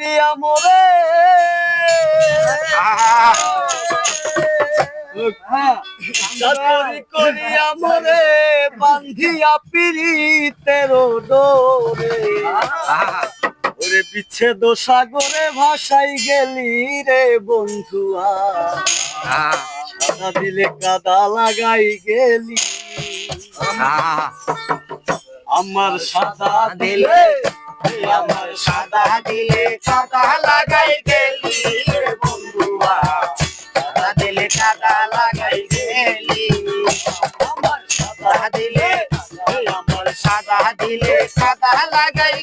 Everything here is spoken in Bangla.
করিয়া মোরে। চাকরি করিয়া মোরে বান্ধিয়া পিড়িতের ডোরে ওরে বিচ্ছেদ সাগরে ভাসাই গেলি রে বন্ধুয়া। সাদা দিলে কাদা লাগাই গেলি। আমার সাদা দিলে কাদা লাগাই গেলি রে বন্ধুয়া সাদা দিলে কাদা লাগাই গেলি আমার সাদা দিলে আমার সাদা দিলে কাদা লাগাই